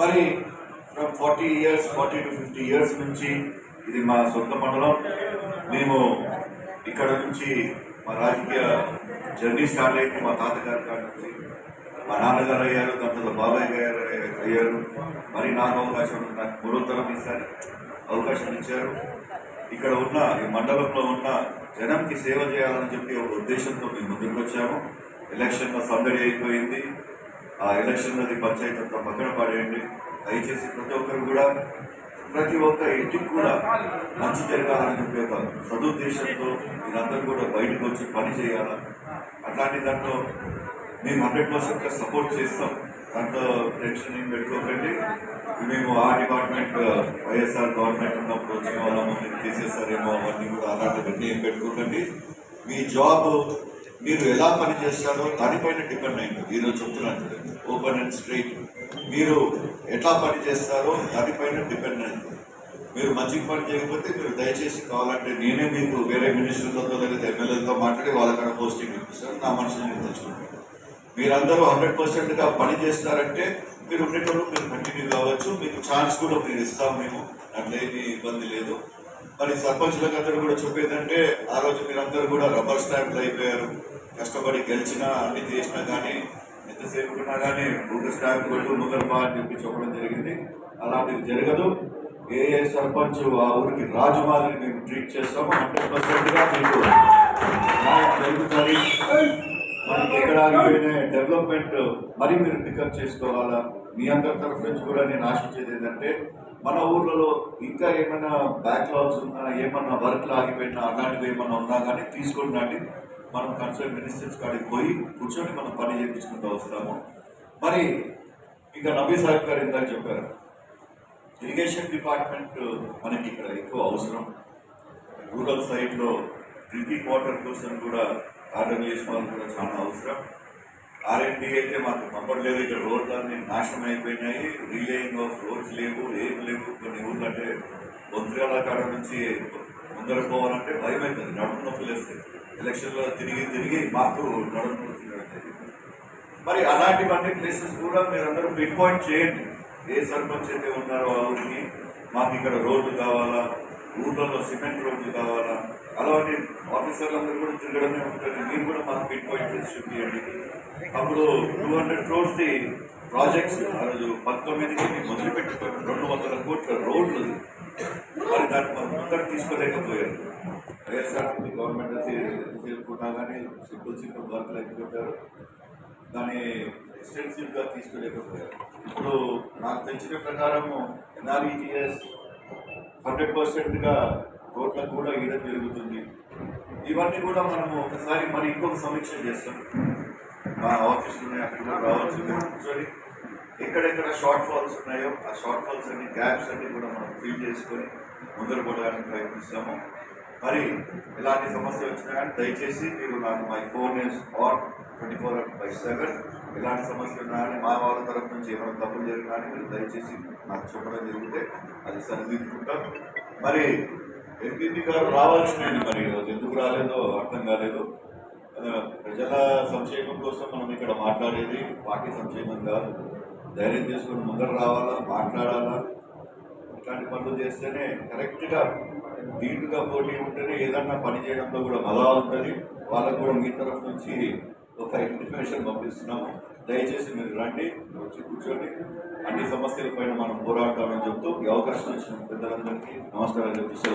మరి from forty years forty to fifty years నుంచి ఇది మా సొంత మండలం. మేము ఇక్కడ నుంచి మా రాజకీయ జర్నీ స్టార్ట్ అయింది. మా తాతగారి కాడ నుంచి మా నాన్నగారు అయ్యారు తర్వాత బాబాయ్ గారు అయ్యారు. మరి నాకు అవకాశం నాకు మూడోతరం ఇస్తారు అవకాశం ఇచ్చారు. ఇక్కడ ఉన్న ఈ మండలంలో ఉన్న జనంకి సేవ చేయాలని చెప్పి ఒక ఉద్దేశంతో మేము ముందుకు వచ్చాము. ఎలక్షన్లో సందడి అయిపోయింది. ఆ ఎలక్షన్ అది పంచాయతీ అంతా పక్కన పడేయండి. దయచేసి ప్రతి ఒక్కరు కూడా ప్రతి ఒక్క ఇంటికి కూడా మంచి జరగాలని చెప్పి ఒక సదుద్దేశంతో మీరందరూ కూడా బయటకు వచ్చి పని చేయాలా? అట్లాంటి దాంట్లో మేము హండ్రెడ్ పర్సెంట్ సపోర్ట్ చేస్తాం. దాంట్లో టెన్షన్ ఏం పెట్టుకోకండి. మేము ఆ డిపార్ట్మెంట్ వైఎస్ఆర్ గవర్నమెంట్ ఉన్నప్పుడు వచ్చిన వాళ్ళము తీసేసారేమో తీసేస్తారేమో అవన్నీ కూడా అలాంటివన్నీ ఏం పెట్టుకోకండి. మీ జాబ్ మీరు ఎలా పని చేస్తారో దానిపైన డిపెండ్ అయింది. ఈరోజు చెప్తున్నాను ఓపెన్ అండ్ స్ట్రైట్ మీరు ఎట్లా పని చేస్తారో దానిపైన డిపెండ్ అయింది. మీరు మంచి పని చేయకపోతే మీరు దయచేసి కావాలంటే నేనే మీకు వేరే మినిస్టర్లతో లేకపోతే ఎమ్మెల్యేలతో మాట్లాడి వాళ్ళకన్నా పోస్టింగ్ ఇప్పిస్తాను. నా మనసులో నేను తెచ్చుకుంటాను మీరందరూ హండ్రెడ్ పర్సెంట్గా పని చేస్తారంటే మీరు ఉండేటప్పుడు మీరు కంటిన్యూ కావచ్చు. మీకు ఛాన్స్ కూడా మీరు ఇస్తాం మేము. అట్లా ఇబ్బంది లేదు. మరి సర్పంచులకు అందరూ కూడా చెప్పేదంటే ఆ రోజు మీరందరూ కూడా రబ్బర్ స్టాంప్లు అయిపోయారు. కష్టపడి గెలిచినా అన్ని చేసినా కానీ ఎంతసేపు ఉన్నా కానీ ఒక స్టాంప్ కొట్టు ముదర్బా అని చెప్పి చెప్పడం జరిగింది. అలాంటిది జరగదు. ఏ ఏ సర్పంచ్ ఆ ఊరికి రాజు మాదిరి మేము ట్రీట్ చేస్తాము హండ్రెడ్ పర్సెంట్గా మీకు జరుగుతుంది. మనకి ఎక్కడ ఆగిపోయిన డెవలప్మెంట్ మరి మీరు పికప్ చేసుకోవాలా? మీ అందరి తరఫు నుంచి కూడా నేను ఆశించేది ఏంటంటే మన ఊర్లలో ఇంకా ఏమైనా బ్యాక్లాగ్స్ ఉన్నా ఏమన్నా వర్క్లు ఆగిపోయినా అలాంటివి ఏమన్నా ఉన్నా కానీ తీసుకొని రండి మనం కన్సల్ట్ మినిస్టర్స్ కాడికి పోయి కూర్చొని మనం పని చేయించుకుంటూ వస్తాము. మరి ఇంకా నబీ సాహెబ్ గారు ఇందాక చెప్పారు. ఇరిగేషన్ డిపార్ట్మెంట్ మనకి ఇక్కడ ఎక్కువ అవసరం. రూరల్ సైడ్లో డ్రింకింగ్ వాటర్ కోసం కూడా ఆర్డర్ చేసిన వాళ్ళు కూడా చాలా అవసరం. ఆర్ఎండి అయితే మాకు పంపట్లేదు ఇక్కడ రోడ్లన్నీ నాశనం అయిపోయినాయి. రీలేయింగ్ ఆఫ్ రోడ్స్ లేవు ఏం లేవు. కొన్ని ఊళ్ళు అంటే బొంద్రాల కాడ నుంచి ముందర పోవాలంటే భయం అవుతుంది. నడుము నొప్పులు వేస్తాయి ఎలక్షన్లో తిరిగి తిరిగి మాకు నడుము నొప్పి మరి అలాంటివన్నీ ప్లేసెస్ కూడా మీరందరూ పిన్ పాయింట్ చేయండి. ఏ సర్పంచ్ అయితే ఉన్నారో ఆ ఊరికి మాకు ఇక్కడ రోడ్లు కావాలా? ఊర్లలో సిమెంట్ రోడ్లు కావాలా? అలాంటి ఆఫీసర్లందరూ కూడా తిరగడమే ఉంటుంది. మీరు కూడా మాకు పిన్ పాయింట్ చేసి చూపించండి అప్పుడు two hundred crores the projects ఆ రోజు పంతొమ్మిదికి మేము రెండు వందల కోట్ల రోడ్లు మరి దాన్ని మనం ముందర తీసుకోలేకపోయారు. వైఎస్ఆర్సీపీ గవర్నమెంట్ చేరుకున్నా కానీ సింపుల్ సింపుల్ వర్క్లు ఎక్కువ దాన్ని ఎక్స్టెన్సివ్గా తీసుకోలేకపోయారు. ఇప్పుడు నాకు తెలిసిన ప్రకారము ఎన్ఆర్ఈటీఎస్ హండ్రెడ్ పర్సెంట్గా రోడ్లకు కూడా ఇవ్వడం జరుగుతుంది. ఇవన్నీ కూడా మనము ఒకసారి మరి ఇంకొక సమీక్ష చేస్తాం. మా ఆఫీస్ ఉన్నాయి అక్కడ కూడా రావచ్చు కూర్చొని ఎక్కడెక్కడ షార్ట్ ఫాల్స్ ఉన్నాయో ఆ షార్ట్ ఫాల్స్ అన్ని గ్యాప్స్ అన్ని కూడా మనం ఫిల్ చేసుకొని ముందర పోవడానికి ప్రయత్నిస్తాము. మరి ఎలాంటి సమస్య వచ్చినా కానీ దయచేసి మీరు నాకు my phone is on twenty four by seven ఎలాంటి సమస్యలు ఉన్నా కానీ మా వాళ్ళ తరఫు నుంచి ఏమైనా తప్పులు జరిగినా కానీ మీరు దయచేసి నాకు చెప్పడం జరిగితే అది సరిదిద్దుకుంటాం. మరి ఎంపీపీ గారు రావాల్సింది మరి ఈరోజు? ఎందుకు రాలేదో అర్థం కాలేదు. ప్రజల సంక్షేమం కోసం మనం ఇక్కడ మాట్లాడేది పార్టీ సంక్షేమం కాదు. ధైర్యం చేసుకుని ముందర రావాలా? మాట్లాడాలా? ఇట్లాంటి పనులు చేస్తేనే కరెక్ట్గా ధీటుగా పోటీ ఉంటేనే ఏదన్నా పని చేయడంలో కూడా బలా ఉంటుంది. వాళ్ళకు కూడా మీ తరఫు నుంచి ఒక ఇన్ఫర్మేషన్ పంపిస్తున్నాము దయచేసి మీరు రండి వచ్చి కూర్చోండి. అన్ని సమస్యల పైన మనం పోరాడతామని చెప్తూ ఈ అవకాశం ఇచ్చిన పెద్దలందరికీ నమస్కారాలు చెప్తూ